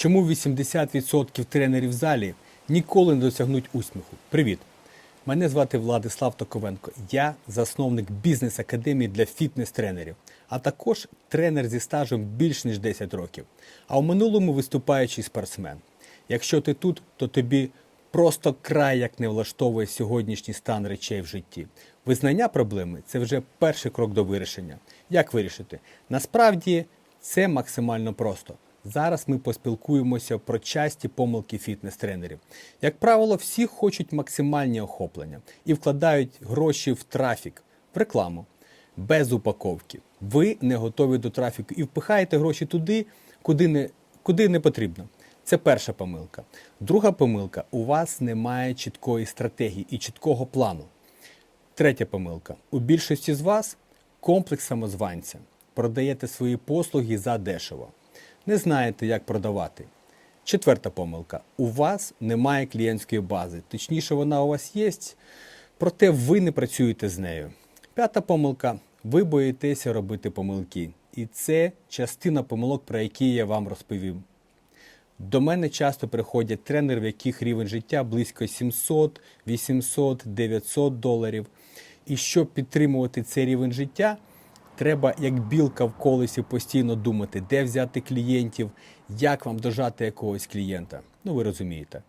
Чому 80% тренерів в залі ніколи не досягнуть успіху? Привіт! Мене звати Владислав Токовенко. Я засновник бізнес-академії для фітнес-тренерів, а також тренер зі стажем більш ніж 10 років. А в минулому виступаючий спортсмен. Якщо ти тут, то тобі просто край як не влаштовує сьогоднішній стан речей в житті. Визнання проблеми це вже перший крок до вирішення. Як вирішити? Насправді це максимально просто. Зараз ми поспілкуємося про часті помилки фітнес-тренерів. Як правило, всі хочуть максимальні охоплення і вкладають гроші в трафік, в рекламу, без упаковки. Ви не готові до трафіку і впихаєте гроші туди, куди не, куди не потрібно. Це перша помилка. Друга помилка у вас немає чіткої стратегії і чіткого плану. Третя помилка. У більшості з вас комплекс самозванця. Продаєте свої послуги за дешево. Не знаєте, як продавати. Четверта помилка. У вас немає клієнтської бази. Точніше, вона у вас є, проте ви не працюєте з нею. П'ята помилка. Ви боїтеся робити помилки. І це частина помилок, про які я вам розповім. До мене часто приходять тренери, в яких рівень життя близько 700, 800, 900 доларів. І щоб підтримувати цей рівень життя, треба як білка в колесі постійно думати, де взяти клієнтів, як вам дожати якогось клієнта. Ну ви розумієте.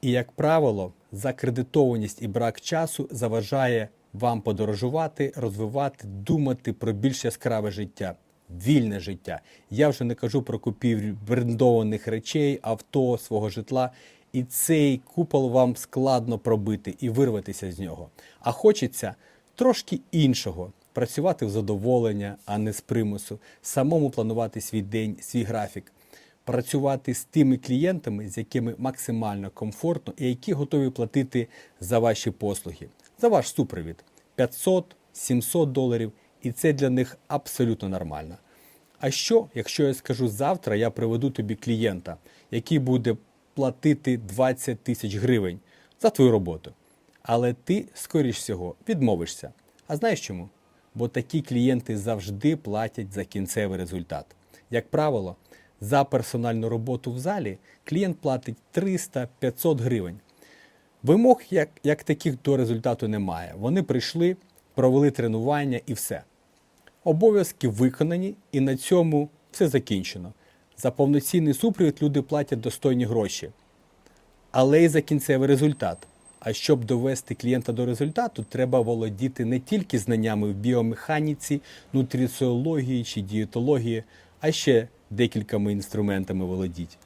І як правило, закредитованість і брак часу заважає вам подорожувати, розвивати, думати про більш яскраве життя, вільне життя. Я вже не кажу про купівлю брендованих речей, авто, свого житла. І цей купол вам складно пробити і вирватися з нього. А хочеться трошки іншого працювати в задоволення, а не з примусу, самому планувати свій день, свій графік, працювати з тими клієнтами, з якими максимально комфортно і які готові платити за ваші послуги, за ваш супровід 500-700 доларів, і це для них абсолютно нормально. А що, якщо я скажу завтра, я приведу тобі клієнта, який буде платити 20 тисяч гривень за твою роботу. Але ти, скоріш всього, відмовишся. А знаєш чому? Бо такі клієнти завжди платять за кінцевий результат. Як правило, за персональну роботу в залі клієнт платить 300-500 гривень. Вимог як, як таких до результату немає. Вони прийшли, провели тренування і все. Обов'язки виконані, і на цьому все закінчено. За повноцінний супровід люди платять достойні гроші, але й за кінцевий результат. А щоб довести клієнта до результату, треба володіти не тільки знаннями в біомеханіці, нутриціології чи дієтології, а ще декількома інструментами володіть.